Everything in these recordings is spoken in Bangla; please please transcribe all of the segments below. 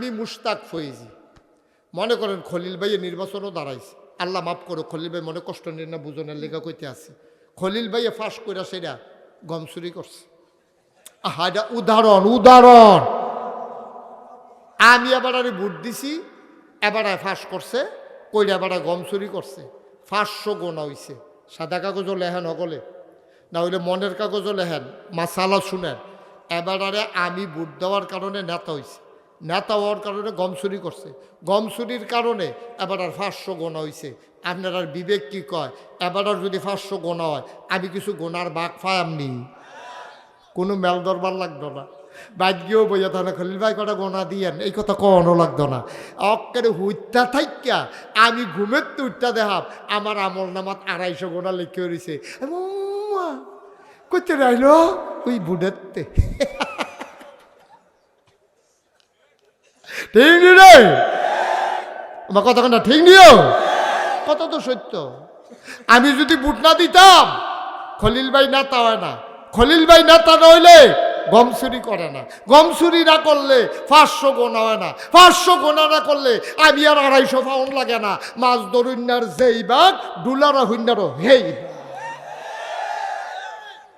আমি মুশতাক ফয়েজি। মনে করেন খলিল ভাইয়ে নির্বাচনও দাঁড়াইছে। আল্লাহ মাফ করো খলিল ভাই মনে কষ্ট নিয়ে না, বুঝনের লেখা কইতে আছে খলিল ভাইয়ে ফাঁস করে সেটা গম চুরি করছে। আহা, এটা উদাহরণ উদাহরণ। আমি এবার আরে ভোট দিছি, এবারে ফাঁস করছে, কইরা এবারে গম চুরি করছে। ফাঁসশো গোনা হইছে। সাদা কাগজও লেহেন হগলে না হইলে মনের কাগজও লেহেন মাসালা শুনেন। এবারে আমি ভোট দেওয়ার কারণে নেতা হইছে। নেতা হওয়ার কারণে গম চুরি করছে। গম চুরির কারণে এবার আর পাঁচশো গোনা হইছে। আপনার আর বিবেক কি কয়? এবার আর যদি পাঁচশো গোনা হয়, আমি কিছু গোনার বাঘ পাই আমনি কোনো মেল দরবার লাগতো না। বাইক গিয়েও বইয়া তাহলে খলিল ভাই কটা গোনা দিয়েন, এই কথা কখনো লাগতো না। অক্কারে হুইত্যা থাইকা আমি ঘুমের তো উঠটা দেখাব আমার আমল নামাত আড়াইশো গোনা লিখে রয়েছে করতে রাইল? ওই বুড়েতে ঠিক নি রে? আমার কথা না, ঠিক নিও? কত তো সত্য। আমি যদি বুট না দিতাম, খলিল ভাই নেতা হয় না। খলিল ভাই নেতা নইলে গম চুরি করে না। গম চুরি না করলে পাঁচশো গোনা হয় না। পাঁচশো গোনা না করলে আমি আর আড়াইশো পাউন্ড লাগে না। মাছ দরুন্যার যেই বাঘ ডুলারা হুন্যারও হেই।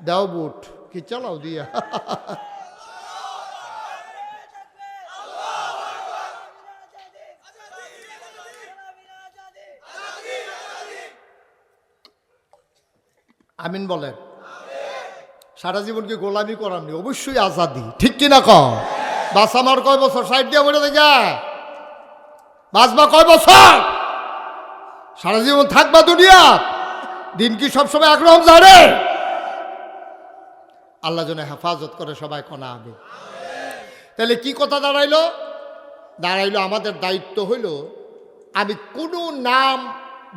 দাও বুট, কি চালাও দিয়া? আমিন বলেন। সারা জীবন কি গোলামি করামনি অবশ্যই আজাদি। ঠিক কিনা ক বাস আমার কয় বছর? সাইড দিয়ে বলে দেখা বাঁচবা কয় বছর? সারা জীবন থাকবা দুনিয়া। দিন কি সবসময় একরকম জানে আল্লাহ যেন হেফাজত করে সবাই কনা আমি তাহলে কি কথা দাঁড়াইলো? দাঁড়াইলো আমাদের দায়িত্ব হইল, আমি কোনো নাম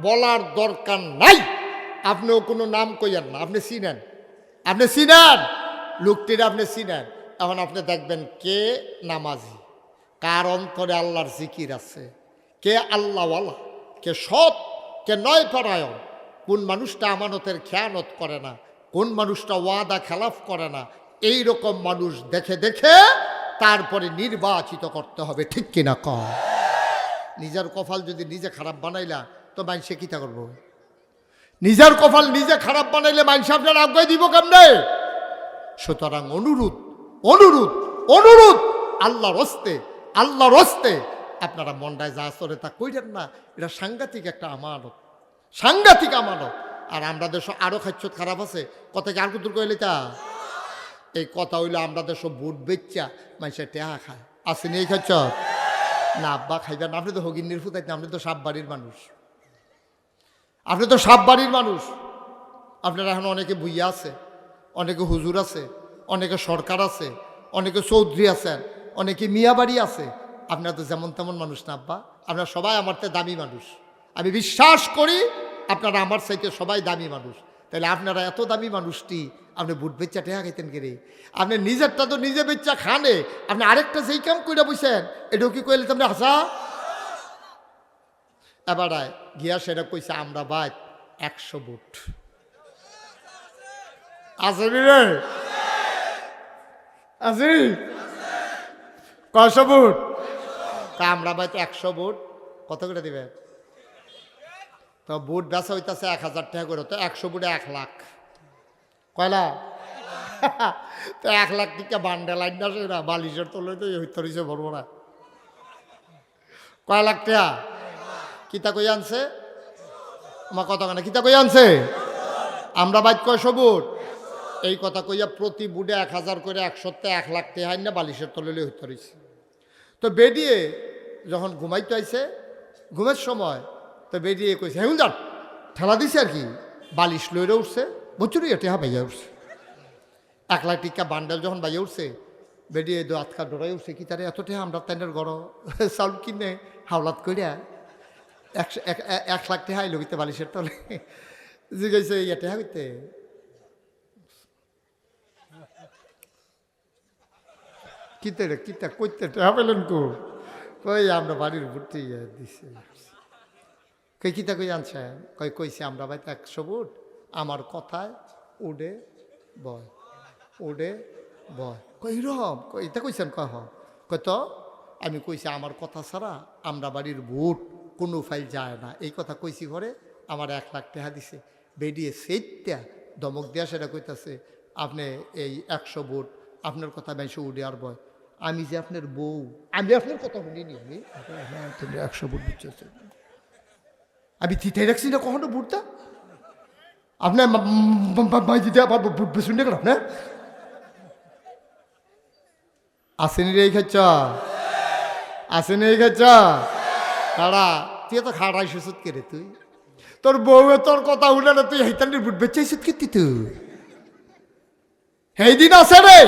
বলার দরকার নাই। আপনিও কোনো নাম কইয়েন না, আপনি চিনেন। আপনি চিনেন? লোকটির আপনি চিনেন। এখন আপনি দেখবেন কে নামাজি, কার অন্তরে আল্লাহর জিকির আছে, কে আল্লাহওয়ালা, কে সৎ, কে নয় পরায়ণ কোন মানুষটা আমানতের খেয়ানত করে না, কোন মানুষটা ওয়াদা খেলাফ করে না এই রকম মানুষ দেখে দেখে তারপরে নির্বাচিত করতে হবে, ঠিক কিনা কম নিজের কপাল যদি নিজে খারাপ বানাইলা, তো মানুষে কিতা করব? নিজের কপাল নিজে খারাপ বানাইলে মানুষ আপনার আজ্ঞায় দিব কেমনে? সুতরাং অনুরোধ অনুরোধ অনুরোধ! আল্লাহর হস্তে আল্লাহর হস্তে! আপনারা মন্ডায় যা চলে তা কইরেন না, এটা সাংঘাতিক একটা আমানত। সাংঘাতিক আমানত। আর আমরা দেশ আরও খাচ্ছ খারাপ আছে, কথা কি আর কুতুর কইলে তা? এই কথা হইল আমরা দেশ বুট বেচ্চা মানুষের টেহা খায়। আসেনি এই খাচ্ছ না, আব্বা খাইবেন আপনি তো হগিন্নির ফুতাইতে আপনি তো সাপ বাড়ির মানুষ। আপনি তো সাপ বাড়ির মানুষ। আপনারা এখন অনেকে বুইয়া আছে অনেকে হুজুর আছে অনেকে সরকার আছে অনেকে চৌধুরী আছেন অনেকে মিয়া বাড়ি আছে। আপনারা তো যেমন তেমন মানুষ না আব্বা। আপনারা সবাই আমার তো দামি মানুষ। আমি বিশ্বাস করি আপনারা আমার চাইতে সবাই দামি মানুষ। তাহলে আপনারা এত দামি মানুষটি আপনি বুট বেচ্চা টেহা খাইতেন কে রে আপনি নিজেরটা তো নিজে বেচ্চা খানে আপনি আরেকটা যেই কাম করে বসেন এটাও কি কইলে তুমি হাসা? এবার আয়, গিয়া সেটা কইছে, আমরা বাদ একশো বুট আসবি রে? আসবি কয়শো বুট তা আমরা বাদ একশো বুট কত করে দিবে? তো বুট বেচা হইতাছে এক হাজার টাকা করে, তো একশো বুটে এক লাখ। কয়লা তো এক লাখ টিকা বান্ডেল আইন না বালিশের তলে তো হইতে রয়েছে ভরবো না। কয় লাখ টাকা কিতা কই আনছে? আমার কথা কেন কিতা কই আনছে? আমরা বাইক কয় সবুট এই কথা কইয়া প্রতি বুডে এক হাজার করে একশোতে এক লাখ তেহাই না বালিশের তললে হইতে রয়েছে তো বেরিয়ে যখন ঘুমাইতে আইছে, ঘুমের সময়, তো বেরিয়ে কইছে হেউন যান ঠেলা দিছে আর কি? বালিশ লইরে উঠছে বুঝছুরি টেহা বাইয়া উঠছে। এক লাখ টিকা বান্ডেল যখন বাইয়া উঠছে বেরিয়ে দু আতকা ডোরাই উঠছে কি তারে এত টেহা আমরা তাইনের গড় চাউল কিনে, হাওলাত করিয়া একশো এক লাখ টেহা আইলো কিতে বালিশের তলে। জিগাইছে, ইয়া টেহা কইতে? কিতে রে, কিতা কইতে? টেহা পেলেন কো? কই, আমরা বাড়ির ভর্তি দিছে। কই, কিতা কই আনছে? কই, কইছে, আমরা ভাই একশো বুট আমার কথায় উডে বয় উডে বয়। কই রম কই এটা কইছেন কয় হ কই, তো? আমি কইছি, আমার কথা ছাড়া আমরা বাড়ির ভোট কোনো ফাইল যায় না। এই কথা কইছি ঘরে আমার এক লাখ টাকা দিছে। বেরিয়ে সেইটা দমক দিয়া সেটা কইতাছে আপনি এই একশো ভোট আপনার কথা বেশি উঠে আর বয়। আমি যে আপনার বউ আমি আপনার কথা শুনিনি আমি। হ্যাঁ একশো ভোট দিচ্ছে আমি তিতাই রাখছি না কখনো ভোটটা? আপনার দিতে আবার শুনতে গেল আপনার আসেনি রে খাচ্ছ আসেনি রে দাঁড়া তুই তো খাড়াই সুসুত কে রে তুই? তোর বউয়ে তোর কথা উঠে না তুই হেতান্ডির বুট বেচাইছিস কি তুই এই দিন আছে রে।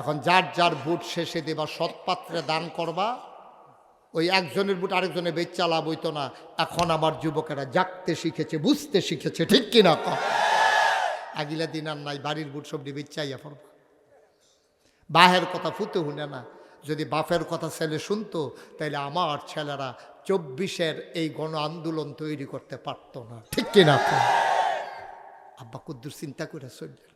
এখন যার যার বুট শেষে দেবা সৎপাত্রে দান করবা, ওই একজনের বুট আরেকজনের বেচ্চা লাভ না। এখন আমার যুবকেরা জাগতে শিখেছে, বুঝতে শিখেছে, ঠিক কিনা ক? আগিলা দিন আর নাই, বাড়ির বুট সব বেচ্চাইয়া পড়বা। বাহের কথা ফুতে শুনে না যদি বাপের কথা ছেলে শুনতো তাহলে আমার ছেলেরা চব্বিশের এই গণ আন্দোলন তৈরি করতে পারতো না। ঠিক কিনা আব্বা কুদ্দুর চিন্তা করে চললেন।